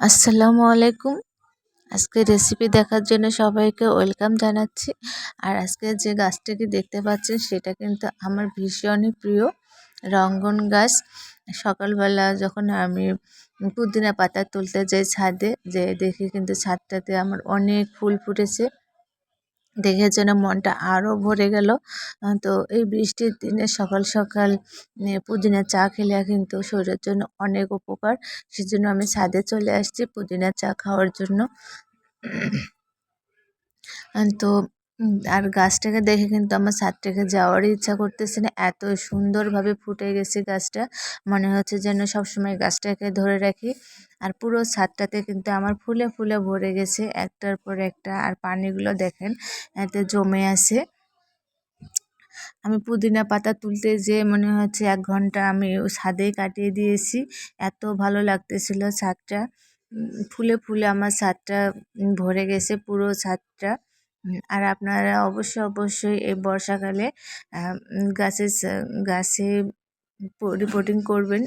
আসসালামু আলাইকুম। আজকে রেসিপি দেখার জন্য সবাইকে ওয়েলকাম জানাচ্ছি। আর আজকে যে গাছটাকে দেখতে পাচ্ছেন, সেটা কিন্তু আমার ভীষণই প্রিয় রঙ্গন গাছ। সকালবেলা যখন আমি পুদিনা পাতা তুলতে যাই ছাদে, যে দেখি কিন্তু ছাদটাতে আমার অনেক ফুল ফুটেছে। দেখে যেন মনটা আরও ভরে গেল। তো এই বৃষ্টির দিনে সকাল সকাল পুদিনা চা খেলে কিন্তু শরীরের জন্য অনেক উপকার। সেজন্য আমি ছাদে চলে আসছি পুদিনা চা খাওয়ার জন্য। তো আর গাছটাকে দেখে কিন্তু আমার ছাদটাকে যাওয়ারই ইচ্ছা করতেছে না। এত সুন্দরভাবে ফুটে গেছে গাছটা। মনে হচ্ছে যেন সবসময় গাছটাকে ধরে রাখি। আর পুরো ছাদটাতে কিন্তু আমার ফুলে ফুলে ভরে গেছে একটার পর একটা। আর পানিগুলো দেখেন, এতে জমে আছে। আমি পুদিনা পাতা তুলতে যে মনে হচ্ছে এক ঘণ্টা আমি ছাদেই কাটিয়ে দিয়েছি। এত ভালো লাগতেছিল ছাদটা। ফুলে ফুলে আমার ছাদটা ভরে গেছে পুরো ছাদটা। আর আপনারা অবশ্যই অবশ্যই এই বর্ষাকালে গাছের গাছে রিপোর্টিং করবেন।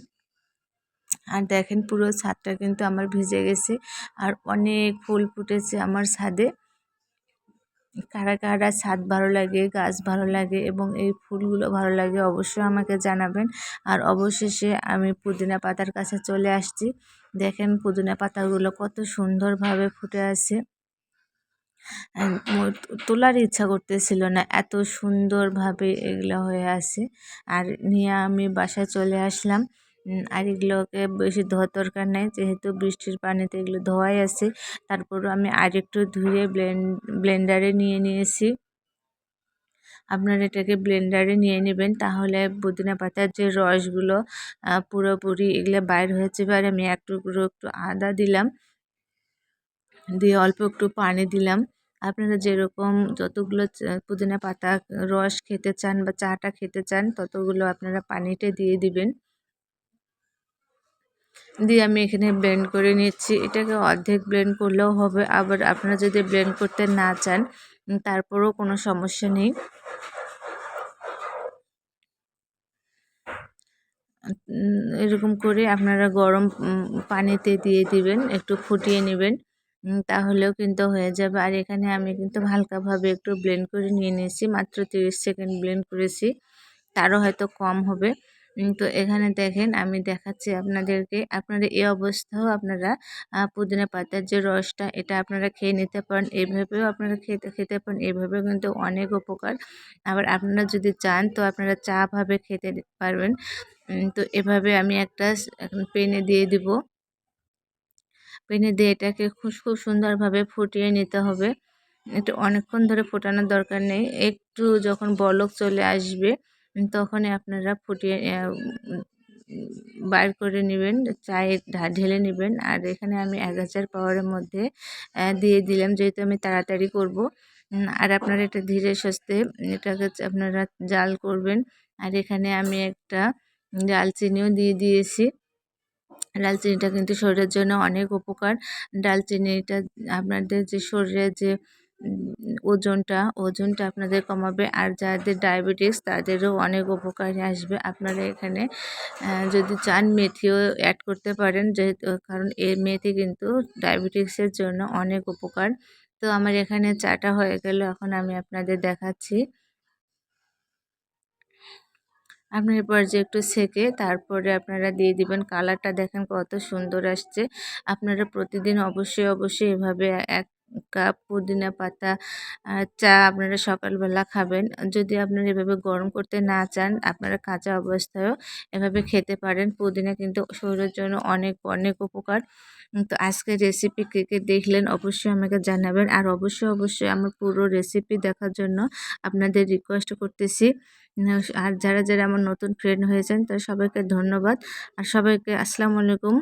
আর দেখেন পুরো ছাদটা কিন্তু আমার ভিজে গেছে। আর অনেক ফুল ফুটেছে আমার ছাদে। কারা কারা ছাদ ভালো লাগে, গাছ ভালো লাগে এবং এই ফুলগুলো ভালো লাগে অবশ্যই আমাকে জানাবেন। আর অবশেষে আমি পুদিনা পাতার কাছে চলে আসছি। দেখেন পুদিনা পাতাগুলো কত সুন্দরভাবে ফুটে আছে। তোলার ইচ্ছা করতেছিল না, এত সুন্দরভাবে এগুলো হয়ে আছে। আর নিয়ে আমি বাসায় চলে আসলাম। আর এগুলোকে বেশি ধোয়ার দরকার নেই, যেহেতু বৃষ্টির পানিতে এগুলো ধোয়াই আছে। তারপরও আমি আরেকটু ধুয়ে ব্লেন্ডারে নিয়ে নিয়েছি। আপনারা এটাকে ব্লেন্ডারে নিয়ে নেবেন, তাহলে পুদিনা পাতার যে রসগুলো পুরোপুরি এগুলো বাইর হয়েছে আর আমি একটু একটু আদা দিলাম। দিয়ে অল্প একটু পানি দিলাম। আপনারা যেরকম যতগুলো পুদিনা পাতা রস খেতে চান বা চাটা খেতে চান ততগুলো আপনারা পানিতে দিয়ে দিবেন। দিয়ে আমি এখানে ব্লেন্ড করে নিচ্ছি। এটাকে অর্ধেক ব্লেন্ড করলেও হবে। আবার আপনারা যদি ব্লেন্ড করতে না চান তারপরেও কোনো সমস্যা নেই। এরকম করে আপনারা গরম পানিতে দিয়ে দিবেন একটু ফুটিয়ে নেবেন। তাহলেও কিন্তু হয়ে যাবে। আর এখানে আমি কিন্তু হালকাভাবে একটু ব্লেন্ড করে নিয়ে নিয়েছি, মাত্র তিরিশ সেকেন্ড ব্লেন্ড করেছি, তারও হয়তো কম হবে। তো এখানে দেখেন, আমি দেখাচ্ছি আপনাদেরকে, আপনারা এই অবস্থাও আপনারা পুদিনা পাতার যে রসটা, এটা আপনারা খেয়ে নিতে পারেন এইভাবেও আপনারা খেতে খেতে পারেন এইভাবেও কিন্তু অনেক উপকার। আবার আপনারা যদি চান, তো আপনারা চা ভাবে খেতে পারবেন। তো এভাবে আমি একটা পেনে দিয়ে দিব। পেনে দিয়ে এটাকে খুব খুব সুন্দরভাবে ফুটিয়ে নিতে হবে। এটা অনেকক্ষণ ধরে ফোটানোর দরকার নেই। একটু যখন বলক চলে আসবে তখনই আপনারা ফুটিয়ে বার করে নেবেন, চায়ে ঢা, ঢেলে নেবেন। আর এখানে আমি এক হাজার পাওয়ারের মধ্যে দিয়ে দিলাম যেহেতু আমি তাড়াতাড়ি করব। আর আপনারা এটা ধীরে সস্তে এটাকে আপনারা জাল করবেন। আর এখানে আমি একটা ডালচিনিও দিয়ে দিয়েছি। ডালচিনিটা কিন্তু শরীরের জন্য অনেক উপকার। ডালচিনিটা আপনাদের যে শরীরে যে ওজনটা ওজনটা আপনাদের কমাবে আর যাদের ডায়াবেটিস তাদেরও অনেক উপকারে আসবে। আপনারা এখানে যদি চান মেথিও অ্যাড করতে পারেন যেহেতু, কারণ এই মেথি কিন্তু ডায়াবেটিক্সের জন্য অনেক উপকার। তো আমার এখানে চাটা হয়ে গেল, এখন আমি আপনাদের দেখাচ্ছি। আপনার এরপর যে একটু সেকে তারপরে আপনারা দিয়ে দিবেন কালারটা দেখেন কত সুন্দর আসছে। আপনারা প্রতিদিন অবশ্যই অবশ্যই এভাবে এক কাপ পুদিনা পাতা চা আপনারা সকালবেলা খাবেন। যদি আপনারা এভাবে গরম করতে না চান, আপনারা কাঁচা অবস্থায়ও এভাবে খেতে পারেন। পুদিনা কিন্তু শরীরের জন্য অনেক অনেক উপকার। তো আজকের রেসিপি কে কে দেখলেন অবশ্যই আমাকে জানাবেন। আর অবশ্যই অবশ্যই আমার পুরো রেসিপি দেখার জন্য আপনাদের রিকোয়েস্ট করতেছি। আর যারা যারা আমার নতুন ফ্রেন্ড হয়েছেন তারা সবাইকে ধন্যবাদ। আর সবাইকে আসসালামু আলাইকুম।